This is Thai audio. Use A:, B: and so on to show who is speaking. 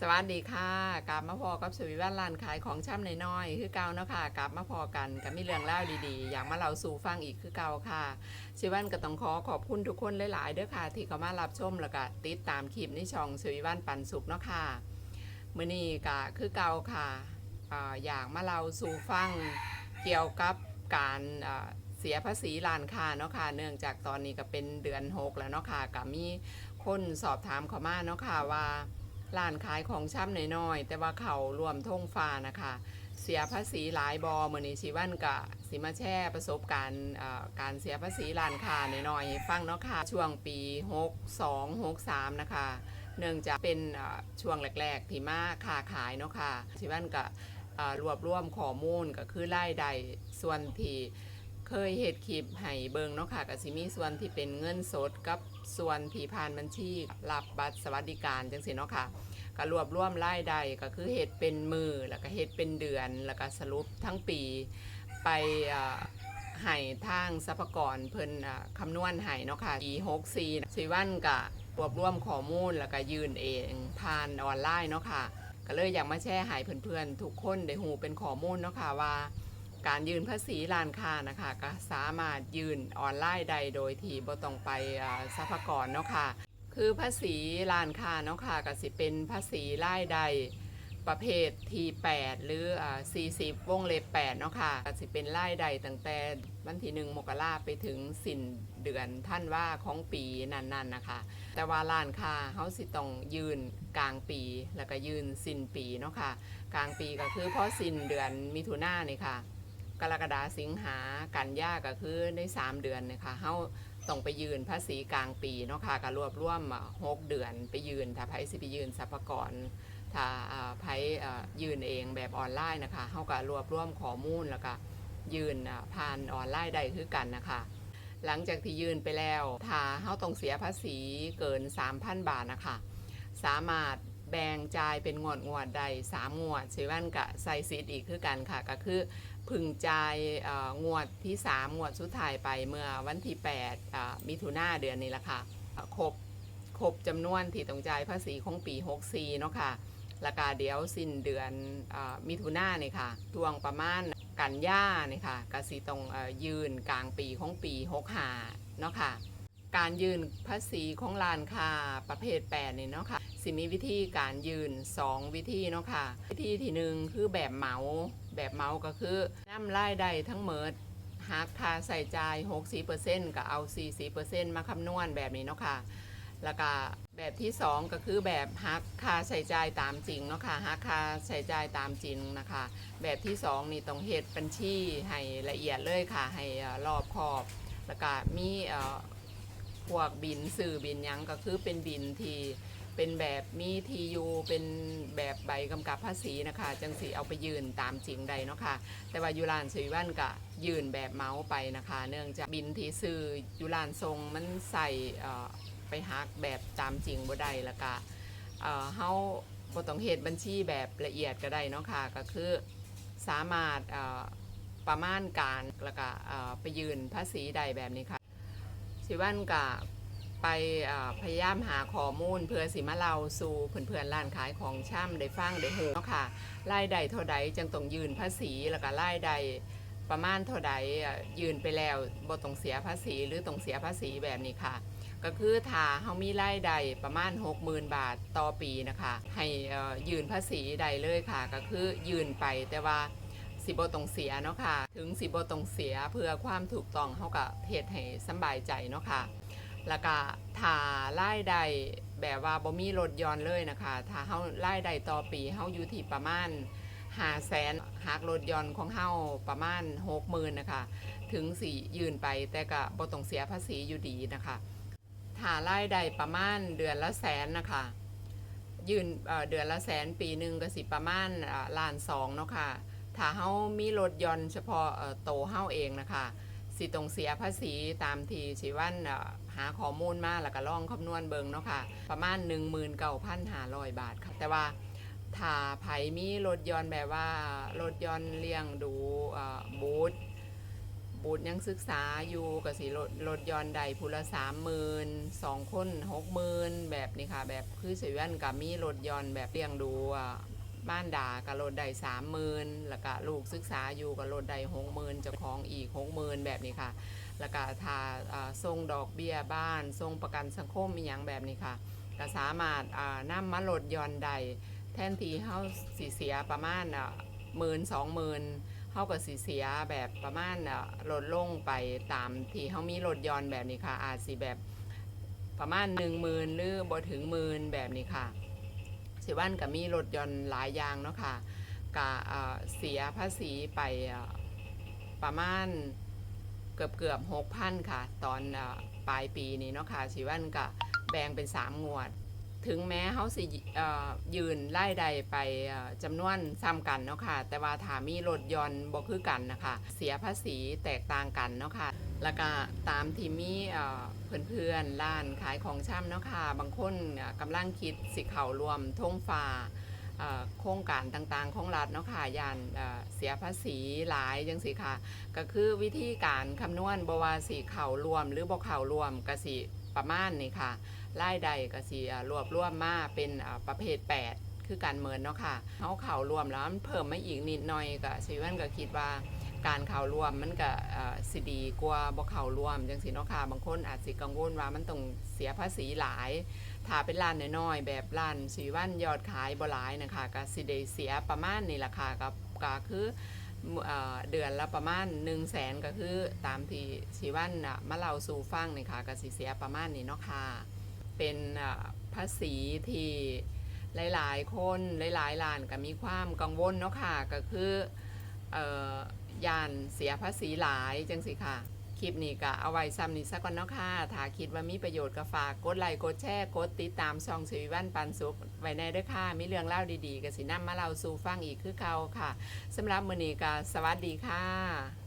A: สวัสดีค่ะกลับมาพอกับสวีวันร้านขายของช่ำน้อยๆคือเก่าเนาะค่ะกลับมาพอกันกับมีเรื่องเล่าดีๆ อยากมาเล่าสู่ฟังอีกคือเก่าค่ะสวีวันก็ต้องขอขอบคุณทุกคนหลายๆเด้อค่ะ ที่เขามารับชมแล้วก็ติดตามคลิปในช่องสวีวันปันสุขเนาะค่ะมื้อนี้ก็คือเก่าค่ะออยากมาเล่าสู่ฟังเกี่ยวกับการเสียภาษีร้านค้าเนาะค่ะเนื่องจากตอนนี้ก็เป็นเดือนหกแล้วเนาะค่ะก็มีคนสอบถามเขามาเนาะค่ะว่า ร้านขายของช่ำน้อยๆ แต่ว่าเขารวมท่งฟ้านะคะ เสียภาษีหลายบอเหมือนี้ชิวันกะสิมาแช่ประสบการณ์การเสียภาษีร้านค้าน้อยๆให้ฟังเนาะค่ะช่วงปี 62 63 นะคะ เนื่องจากเป็นช่วงแรกๆ ที่มาค้าขายเนาะค่ะชิวันกะรวบรวมข้อมูลก็คือรายได้ส่วนที่ เคยเฮ็ดคลิปให้เบิงเนาะค่ะก็สิมีส่วนที่เป็นเงินสดกับส่วนที่ผ่านบัญชีรับบัตรสวัสดิการจังซี่เนาะค่ะก็รวบรวมรายได้ก็คือเฮ็ดเป็นมือแล้วก็เฮ็ดเป็นเดือน แล้วก็สรุปทั้งปีไปเอ่อให้ทางสรรพกรเพิ่นอ่าคำนวณให้เนาะค่ะปี64สิวันก็รวบรวมข้อมูลแล้วก็ยืนเองผ่านออนไลน์เนาะค่ะก็เลยอยากมาแชร์ให้เพื่อนๆทุกคนได้หูเป็นข้อมูลเนาะค่ะว่า การยืนภาษีร้านค้านะคะก็สามารถยืนออนไลน์ได้โดยที่บ่ต้องไปสรรพากรเนาะค่ะคือภาษีร้านค้าเนาะค่ะก็สิเป็นภาษีรายได้ประเภทที่ 8 หรืออ่า40 วงเล็บ8เนาะค่ะก็สิเป็นรายได้ตั้งแต่วันที่1มกราไปถึงสิ้นเดือนท่านว่าของปีนั้นๆนะคะ แต่ว่าร้านค้าเขาสิต้องยืนกลางปีแล้วก็ยืนสิ้นปีเนาะค่ะ กลางปีก็คือพอสิ้นเดือนมิถุนายนนี่ค่ะ กรกฎาสิงหากันยาก็คือใน3เดือนนะคะเฮาต้องไปยืนภาษีกลางปีเนาะค่ะก็รวบรวมหกเดือนไปยืนถ้าไผสิไปยืนสรรพากรถ้าอ่าไผยืนเองแบบออนไลน์นะคะเฮาก็รวบรวมข้อมูลแล้วก็ยืนผ่านออนไลน์ได้คือกันนะคะหลังจากที่ยืนไปแล้วถ้าเฮาต้องเสียภาษีเกิน 3,000 บาทนะคะสามารถ แบ่งจ่ายเป็นงวดงวดๆได้สามงวดสิวันกะใส่ซีดอีกคือกันค่ะ ก็คือพึงจ่ายงวดที่ 3 งวดสุดท้ายไปเมื่อวันที่8มิถุนาเดือนนี้ละค่ะครบครบจำนวนที่ต้องจ่ายภาษีของปี 64เนาะค่ะราคาเดี๋ยวสิ้นเดือนอมิถุนาเนี่ยค่ะทวงประมาณกันยาเนี่ยค่ะกสิต้องยืนกลางปีของปี 65เนาะค่ะ การยืนภาษีของร้านค้าประเภท8นี่เนาะค่ะสิมีวิธีการยืน 2 วิธีเนาะค่ะ วิธีที่หนึ่งคือแบบเหมาแบบเหมาก็คือนำรายได้ทั้งหมดหักค่าใส่จ่าย 60%ก็เอา 40%มาคำนวณแบบนี้เนาะค่ะแล้วก็แบบที่ 2 ก็คือแบบหักค่าใช้จ่ายตามจริงเนาะค่ะหักค่าใช้จ่ายตามจริงนะคะ แบบที่ 2 นี่ต้องเฮ็ดบัญชีให้ละเอียดเลยค่ะ ให้รอบคอบ แล้วก็มีเอ่อ พวกบินสื่อบินหยังก็คือเป็นบินที่เป็นแบบมีทียูเป็นแบบใบกำกับภาษีนะคะ จังสีเอาไปยืนตามจริงใดเนาะค่ะ แต่ว่ายูรานสวีวันก็ยืนแบบเมาส์ไปนะคะ เนื่องจากบินที่ซื้อยูรานทรงมันใส่ไปฮักแบบตามจริงบ่ได้ล้วก็เออเฮาบ่ต้องเฮ็ดบัญชีแบบละเอียดก็ได้เนาะค่ะ ก็คือสามารถประมาณการแล้วก็ไปยืนภาษีใดแบบนี้ค่ะ สิวันกับไปพยายามหาข้อมูลเพื่อสิมาเล่าสู่เพื่อนๆร้านขายของช่ำได้ฟังได้หูเนาะค่ะรายได้เท่าใดจังต้องยืนภาษีแล้วก็รายได้ประมาณเท่าใดยืนไปแล้วบ่ต้องเสียภาษีหรือต้องเสียภาษีแบบนี้ค่ะ ก็คือถ้าเฮามีรายได้ประมาณ 60,000 บาทต่อปีนะคะ ให้ยืนภาษีได้เลยค่ะ ก็คือยืนไปแต่ว่า สิบตรงเสียเนาะค่ะ ถึงสิบตรงเสียเพื่อความถูกต้องเขากับเฮ็ดให้สบายใจเนาะค่ะ แล้วก็ถ้ารายได้แบบว่าบ่มีลดหย้อนเลยนะคะ ถ้าเฮารายได้ต่อปีเฮาอยู่ที่ประมาณ5แสนหักลดหย้อนของเฮาประมาณ60,000นนะคะ ถึงสิยืนไปแต่ก็บ่ต้องเสียภาษีอยู่ดีนะคะถ้ารายได้ประมาณเดือนละแสนนะคะยืนเเดือนละแสนปีหนึ่งก็สิประมาณล้านสองเนาะค่ะ ถ้าเฮามีรถยนต์เฉพาะโตเฮาเองนะคะสิต้องเสียภาษีตามที่สิวันหาข้อมูลมาแล้วก็ลองคำนวณเบิงเนาะค่ะประมาณ 19,500 บาทค่ะ แต่ว่าถ้าไผมีรถยนต์แบบว่ารถยนต์เลี้ยงดูบูธบุตรยังศึกษาอยู่ก็สิลดลดหยอนใดพูละสามหมื่นสองคนหกหมื่นแบบนี้ค่ะ แบบคือเสวียนกับมีลดหยอนแบบเลี้ยงดู บ้านดากับลดได้สามหมื่นแล้วก็ลูกศึกษาอยู่กับลดได้หกหมื่นเจ้าของอีกหกหมื่นแบบนี้ค่ะ แล้วก็ถ้าอ่าส่งดอกเบี้ยบ้านส่งประกันสังคมมีอย่างแบบนี้ค่ะก็สามารถอ่านำมาลดย่อนใดแทนที่เฮาสิเสียประมาณหมื่นสองหมื่นเฮาก็สิเสียแบบประมาณอะลดลงไปตามที่เฮามีลดย่อนแบบนี้ค่ะ อาจสิแบบประมาณ1 0,000หรือบ่ถึงหมื่นแบบนี้ค่ะ สิวันก็มีลดย่อนหลายอย่างเนาะค่ะก็อ่าเสียภาษีไปประมาณเกือบเกือบหกพันค่ะ ตอนอปลายปีนี้เนาะค่ะชีวันก็แบ่งเป็น3งวด ถึงแม้เขาสิยืนไล่ใดไปจำนวนซ้ำกันเนาะค่ะแต่ว่าถามีรถยนต์บ่คือกันนะคะ เสียภาษีแตกต่างกันเนาะค่ะ แล้วก็ตามที่มีเอ่อเพื่อนๆร้านขายของช่ำเนาะค่ะ บางคนกำลังคิดสิเข้ารวมท่งฟ้าโครงการต่างๆ ของรัฐเนาะค่ะยานเสียภาษีหลายจังสิค่ะ ก็คือวิธีการคำนวณบวาสีเข่ารวม หรือบ่เข่ารวมกสิประมาณนี่ค่ะรายได้ก็สิรวบรวมมาเป็นประเภท 8 คือการเมินเนาะค่ะเขาเข่ารวมแล้วมันเพิ่มมาอีกนิดหน่อยก็ชีวันก็คิดว่า การเข่ารวมมันก็สิดีกว่าบ่เข่ารวมจังสิเนาะค่ะบางคนอาจสิกังวลว่ามันต้องเสียภาษีหลายถ้าเป็นร้านน้อยๆแบบร้านสีวันยอดขายบ่หลายนะคะก็สิได้เสียประมาณนี่แหละค่ะก็ก็คือเอ่อเดือนละประมาณ 1 0 0 0 0แสนก็คือตามที่สีวันน่ะมาเล่าสู่ฟังนี่ค่ะก็สิเสียประมาณนี้เนาะค่ะเป็นภาษีที่หลายๆ คนหลายๆร้านก็มีความกังวลเนาะค่ะก็คือเอ่อ ย่านเสียภาษีหลายจังสิค่ะ คลิปนี้ก็เอาไว้ซ้ำนี้สักก่อนเนาะค่ะถ้าคิดว่ามีประโยชน์ก็ฝากกดไลค์กดแชร์กดติดตามช่องชีวิวันปันสุขไว้ในด้วยค่ะ มีเรื่องเล่าดีๆก็สินำมาเล่าสู่ฟังอีกคือเก่าค่ะสำหรับมื้อนี้ก็สวัสดีค่ะ